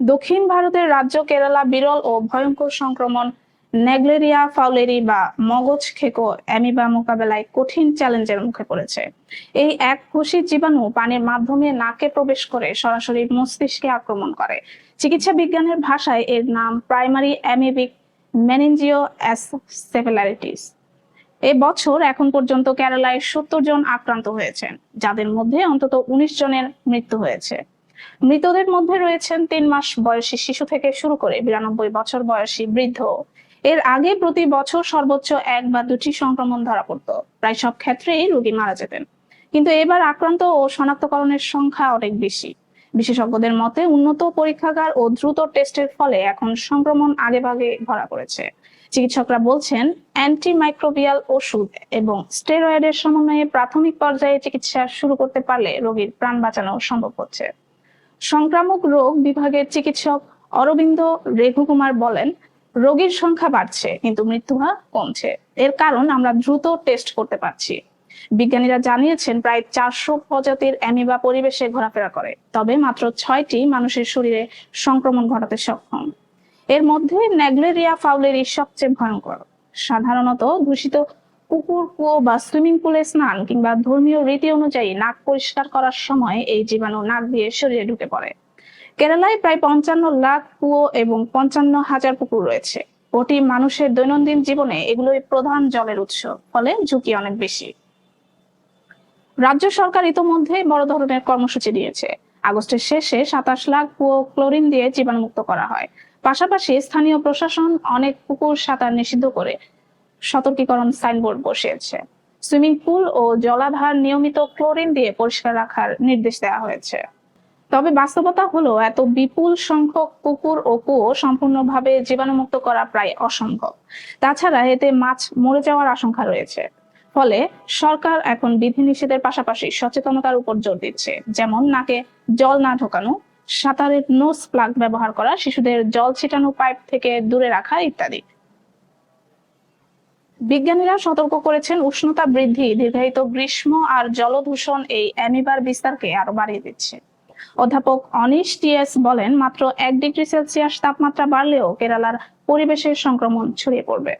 দক্ষিণ ভারতের রাজ্য কেরালা বিরল ও ভয়ঙ্কর সংক্রমণ নেগলেরিয়া ফাউলেরি বা মগজ খেকো অ্যামিবা মোকাবেলায় কঠিন চ্যালেঞ্জের মুখে পড়েছে। এই এক কোষী জীবাণু পানির মাধ্যমে নাকে প্রবেশ করে সরাসরি মস্তিষ্কে আক্রমণ করে। চিকিৎসা বিজ্ঞানের ভাষায় এর নাম প্রাইমারি অ্যামিবিক মেনিনজিও অ্যাসেফেলারিটিস এ বছর এখন পর্যন্ত কেরালায় সত্তর জন আক্রান্ত হয়েছেন, যাদের মধ্যে অন্তত উনিশ জনের মৃত্যু হয়েছে। মৃতদের মধ্যে রয়েছেন তিন মাস বয়সী শিশু থেকে শুরু করে বিরানব্বই বছর বয়সী বৃদ্ধ। এর আগে প্রতি বছর সর্বোচ্চ এক বা দুটি সংক্রমণ ধরা পড়তো। প্রায় সব ক্ষেত্রেই রোগী মারা যেতেন। কিন্তু এবার আক্রান্ত ও শনাক্তকরণের সংখ্যা অনেক বেশি। বিশেষজ্ঞদের মতে উন্নত পরীক্ষাগার ও দ্রুত টেস্টের ফলে এখন সংক্রমণ আগেভাগে ধরা পড়েছে। চিকিৎসকরা বলছেন, অ্যান্টিমাইক্রোবিয়াল ওষুধ এবং স্টেরয়েডের সমন্বয়ে প্রাথমিক পর্যায়ে চিকিৎসা শুরু করতে পারলে রোগীর প্রাণ বাঁচানো সম্ভব হচ্ছে। সংক্রামক রোগ বিভাগের চিকিৎসক অরবিন্দ রেঘুকুমার বলেন, রোগীর সংখ্যা বাড়ছে, কিন্তু মৃত্যুহার কমছে। এর কারণ আমরা দ্রুত টেস্ট করতে পারছি। বিজ্ঞানীরা জানিয়েছেন, প্রায় চারশো প্রজাতির অ্যামিবা পরিবেশে ঘোরাফেরা করে, তবে মাত্র ছয়টি মানুষের শরীরে সংক্রমণ ঘটাতে সক্ষম। এর মধ্যে ন্যাগলেরিয়া ফাউলেরি সবচেয়ে ভয়ঙ্কর, সাধারণত দূষিত পুকুর কুয়ো বা সুইমিং পুলে স্নান কিংবা ধর্মীয় রীতি অনুযায়ী নাক পরিষ্কার করার সময় এই জীবাণু নাক দিয়ে শরীরে ঢুকে পড়ে। কেরালায় প্রায় পঞ্চান্ন লাখ কুয়ো এবং পঞ্চান্ন হাজার পুকুর রয়েছে। কোটি মানুষের দৈনন্দিন জীবনে এগুলোই প্রধান জলের উৎস, ফলে ঝুঁকি অনেক বেশি। রাজ্য সরকার ইতোমধ্যে বড় ধরনের কর্মসূচি দিয়েছে। আগস্টের শেষে সাতাশ লাখ কুয়ো ক্লোরিন দিয়ে জীবাণুমুক্ত করা হয়। পাশাপাশি স্থানীয় প্রশাসন অনেক পুকুর সাঁতার নিষিদ্ধ করে সতর্কীকরণ সাইনবোর্ড বসিয়েছে। সুইমিং পুল ও জলাধার নিয়মিত ক্লোরিন দিয়ে পরিষ্কার রাখার নির্দেশ দেওয়া হয়েছে। তবে বাস্তবতা হলো, এত বিপুল সংখ্যক পুকুর ও কুয়ো সম্পূর্ণভাবে জীবাণুমুক্ত করা প্রায় অসম্ভব। তাছাড়া এতে মাছ মরে যাওয়ার আশঙ্কা রয়েছে। ফলে সরকার এখন বিধিনিষেধের পাশাপাশি সচেতনতার উপর জোর দিচ্ছে। যেমন নাকে জল না ঢোকানো, সাঁতারের নোজ প্লাগ ব্যবহার করা, শিশুদের জল ছিটানো পাইপ থেকে দূরে রাখা ইত্যাদি। বিজ্ঞানীরা সতর্ক করেছেন, উষ্ণতা বৃদ্ধি, দীর্ঘায়িত গ্রীষ্ম আর জলদূষণ এই অ্যামিবার বিস্তারকে আরও বাড়িয়ে দিচ্ছে। অধ্যাপক অনিশ টিএস বলেন, মাত্র এক ডিগ্রি সেলসিয়াস তাপমাত্রা বাড়লেও কেরালার পরিবেশের সংক্রমণ ছড়িয়ে পড়বে।